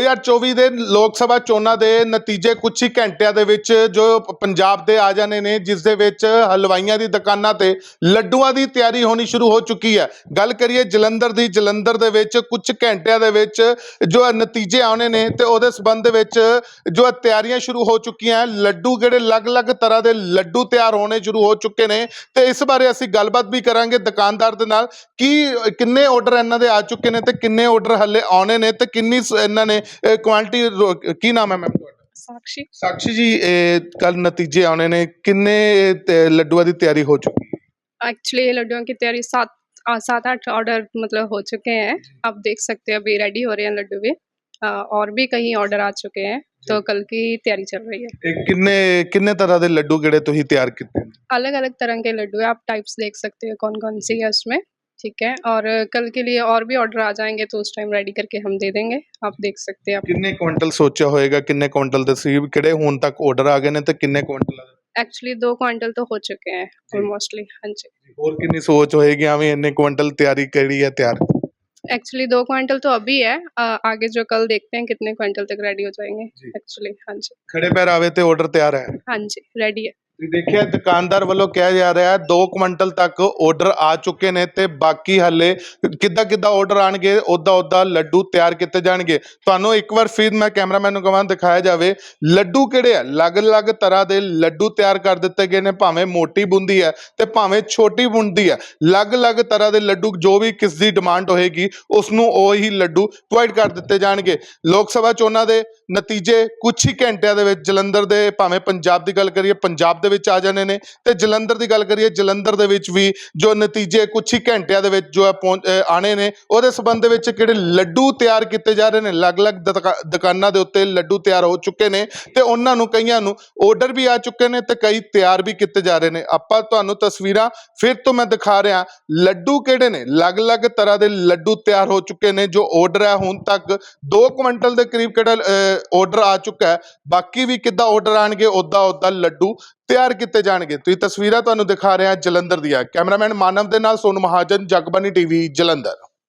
2024 ਦੇ ਲੋਕ ਸਭਾ ਚੋਣਾਂ ਦੇ ਨਤੀਜੇ ਕੁਝ ਹੀ ਘੰਟਿਆਂ ਦੇ ਵਿੱਚ ਜੋ ਪੰਜਾਬ ਦੇ ਆ ਜਾਣੇ ਨੇ, ਜਿਸ ਦੇ ਵਿੱਚ ਹਲਵਾਈਆਂ ਦੀ ਦੁਕਾਨਾਂ ਤੇ ਲੱਡੂਆਂ ਦੀ ਤਿਆਰੀ ਹੋਣੀ ਸ਼ੁਰੂ ਹੋ ਚੁੱਕੀ ਹੈ। ਗੱਲ ਕਰੀਏ ਜਲੰਧਰ ਦੀ, ਜਲੰਧਰ ਦੇ ਵਿੱਚ ਕੁਝ ਘੰਟਿਆਂ ਦੇ ਵਿੱਚ ਜੋ ਨਤੀਜੇ ਆਉਣੇ ਨੇ ਤੇ ਉਹਦੇ ਸਬੰਧ ਵਿੱਚ ਜੋ ਤਿਆਰੀਆਂ ਸ਼ੁਰੂ ਹੋ ਚੁੱਕੀਆਂ ਲੱਡੂ ਜਿਹੜੇ ਅਲੱਗ-ਅਲੱਗ ਤਰ੍ਹਾਂ ਦੇ ਲੱਡੂ ਤਿਆਰ ਹੋਣੇ ਸ਼ੁਰੂ ਹੋ ਚੁੱਕੇ ਨੇ ਤੇ ਇਸ ਬਾਰੇ ਅਸੀਂ ਗੱਲਬਾਤ ਵੀ ਕਰਾਂਗੇ ਦੁਕਾਨਦਾਰ ਦੇ ਨਾਲ। ਕੀ, ਕਿੰਨੇ ਆਰਡਰ ਇਹਨਾਂ ਦੇ ਆ ਚੁੱਕੇ ਨੇ ਤੇ ਕਿੰਨੇ ਆਰਡਰ ਹੱਲੇ ਆਉਣੇ ਨੇ ਤੇ ਕਿੰਨੀ ਸ- ਇਹਨਾਂ ਨੇ ਕੁਆਂਟੀਟੀ ਕੀ ਨਾਮ ਹੈ ਮੈਮ ਤੁਹਾਡਾ साक्षी ਸਾਕਸ਼ੀ ਜੀ ਕੱਲ ਨਤੀਜੇ ਆਉਣੇ ਨੇ ਕਿੰਨੇ ਤੇ ਲੱਡੂਆਂ ਦੀ ਤਿਆਰੀ ਹੋ ਚੁੱਕੀ ਹੈ एक्चुअली ये लड्डुओं की तैयारी सात आ, सात आठ ऑर्डर मतलब हो चुके हैं आप देख सकते हैं अभी रेडी हो रहे हैं लड्डू भी आ, और भी कहीं ऑर्डर आ चुके हैं तो कल की तैयारी चल रही है ਇਹ ਕਿੰਨੇ ਕਿੰਨੇ ਤਰ੍ਹਾਂ ਦੇ ਲੱਡੂ ਕਿਹੜੇ ਤੁਸੀਂ ਤਿਆਰ ਕੀਤੇ ਨੇ अलग अलग तरह के लड्डू है आप टाइप्स देख सकते हो कौन कौन सी है उसमें ठीक है और कल के लिए और भी ऑर्डर आ जाएँगे तो उस टाइम रेडी करके हम दे देंगे। आप देख सकते हैं कितने क्विंटल सोचा होएगा कितने क्विंटल ਕੁਇੰਟਲ ਦੇ ਸੀ ਕਿਹੜੇ ਹੁਣ ਤੱਕ ਆਰਡਰ ਆ ਗਏ ਨੇ ਤੇ ਕਿੰਨੇ एक्चुअली दो क्विंटल तो हो चुके हैं ऑलमोस्टली हाँ जी। और ਕਿੰਨੀ सोच होएगी हमें इतने क्विंटल तैयारी करी है तैयार? एक्चुअली दो क्विंटल तो अभी है आ, आगे जो कल देखते हैं कितने क्विंटल तक रेडी हो जाएँगे एक्चुअली हाँ जी। खड़े पैर आवे ਤੇ ऑर्डर तैयार है? हाँ जी रेडी है। ਤੁਸੀਂ ਦੇਖਿਆ, ਦੁਕਾਨਦਾਰ ਵੱਲੋਂ ਕਿਹਾ ਜਾ ਰਿਹਾ ਹੈ 2 ਕੁਇੰਟਲ ਤੱਕ ਆਰਡਰ ਆ ਚੁੱਕੇ ਨੇ ਤੇ ਬਾਕੀ ਹੱਲੇ ਕਿੱਦਾਂ ਕਿੱਦਾਂ ਆਰਡਰ ਆਣਗੇ ਉਦਾਂ ਉਦਾਂ ਲੱਡੂ ਤਿਆਰ ਕੀਤੇ ਜਾਣਗੇ। ਤੁਹਾਨੂੰ ਇੱਕ ਵਾਰ ਫਿਰ ਮੈਂ ਕੈਮਰਾਮੈਨ ਨੂੰ ਕਹਾਂ, ਦਿਖਾਇਆ ਜਾਵੇ, ਲੱਡੂ ਕਿਹੜੇ ਆ? ਅਲੱਗ-ਅਲੱਗ ਤਰ੍ਹਾਂ ਦੇ ਲੱਡੂ ਤਿਆਰ ਕਰ ਦਿੱਤੇ ਗਏ ਨੇ, ਭਾਵੇਂ ਮੋਟੀ ਬੁੰਦੀ ਹੈ ਤੇ ਭਾਵੇਂ ਛੋਟੀ ਬੁੰਦੀ ਹੈ ਅਲੱਗ-ਅਲੱਗ ਤਰ੍ਹਾਂ ਦੇ ਲੱਡੂ, ਜੋ ਵੀ ਕਿਸ ਦੀ ਡਿਮਾਂਡ ਹੋਏਗੀ ਉਸ ਨੂੰ ਉਹੀ ਲੱਡੂ ਪ੍ਰੋਵਾਈਡ ਕਰ ਦਿੱਤੇ ਜਾਣਗੇ। ਲੋਕ ਸਭਾ ਚੋਣਾਂ ਦੇ ਨਤੀਜੇ ਕੁਝ ਹੀ ਘੰਟਿਆਂ ਦੇ ਵਿੱਚ ਜਲੰਧਰ ਦੇ ਭਾਵੇਂ ਪੰਜਾਬ ਦੀ ਗੱਲ ਕਰੀਏ ਪੰਜਾਬ ਦੇ ਵਿੱਚ ਆ ਜਾਣੇ ਨੇ। ਤੇ ਜਲੰਧਰ ਦੀ ਗੱਲ ਕਰੀਏ ਜਲੰਧਰ ਦੇ ਵਿੱਚ ਵੀ ਜੋ ਨਤੀਜੇ ਕੁਝ ਹੀ ਘੰਟਿਆਂ ਦੇ ਵਿੱਚ ਜੋ ਹੈ ਪਹੁੰਚ ਅ, ਆਣੇ ਨੇ ਉਹਦੇ ਸਬੰਧ ਦੇ ਵਿੱਚ ਕਿਹੜੇ ਲੱਡੂ ਤਿਆਰ ਕੀਤੇ ਜਾ ਰਹੇ ਨੇ? ਅਲੱਗ-ਅਲੱਗ ਦੁਕਾ- ਦੁਕਾਨਾਂ ਦੇ ਉੱਤੇ ਲੱਡੂ ਤਿਆਰ ਹੋ ਚੁੱਕੇ ਨੇ ਤੇ ਉਹਨਾਂ ਨੂੰ ਕਈਆਂ ਨੂੰ ਆਰਡਰ ਵੀ ਆ ਚੁੱਕੇ ਨੇ ਤੇ ਕਈ ਤਿਆਰ ਵੀ ਕੀਤੇ ਜਾ ਰਹੇ ਨੇ। ਆਪਾਂ ਤੁਹਾਨੂੰ ਤਸਵੀਰਾਂ ਫਿਰ ਤੋਂ ਮੈਂ ਦਿਖਾ ਰਿਹਾ। ਲੱਡੂ ਕਿਹੜੇ ਨੇ? ਅਲੱਗ-ਅਲੱਗ ਤਰ੍ਹਾਂ ਦੇ ਲੱਡੂ ਤਿਆਰ ਹੋ ਚੁੱਕੇ ਨੇ ਜੋ ਆਰਡਰ ਹੈ ਹੁਣ ਤੱਕ 2 ਕੁਇੰਟਲ ਦੇ ਕਰੀਬ ਕਿਹੜਾ ਆਰਡਰ ਆ ਚੁੱਕਾ ਹੈ। ਬਾਕੀ ਵੀ ਕਿੱਦਾਂ ਆਰਡਰ ਆਣਗੇ ਉਦਾਂ ਉਦਾਂ ਲੱਡੂ ਤਿਆਰ ਕੀਤੇ ਜਾਣਗੇ। ਤੁਸੀਂ ਤਸਵੀਰਾਂ ਤੁਹਾਨੂੰ ਦਿਖਾ ਰਹੇ ਹਾਂ ਜਲੰਧਰ ਦੀਆਂ। ਕੈਮਰਾਮੈਨ ਮਾਨਵ ਦੇ ਨਾਲ ਸੋਨੂ ਮਹਾਜਨ ਜਗਬਾਨੀ ਟੀਵੀ, ਜਲੰਧਰ।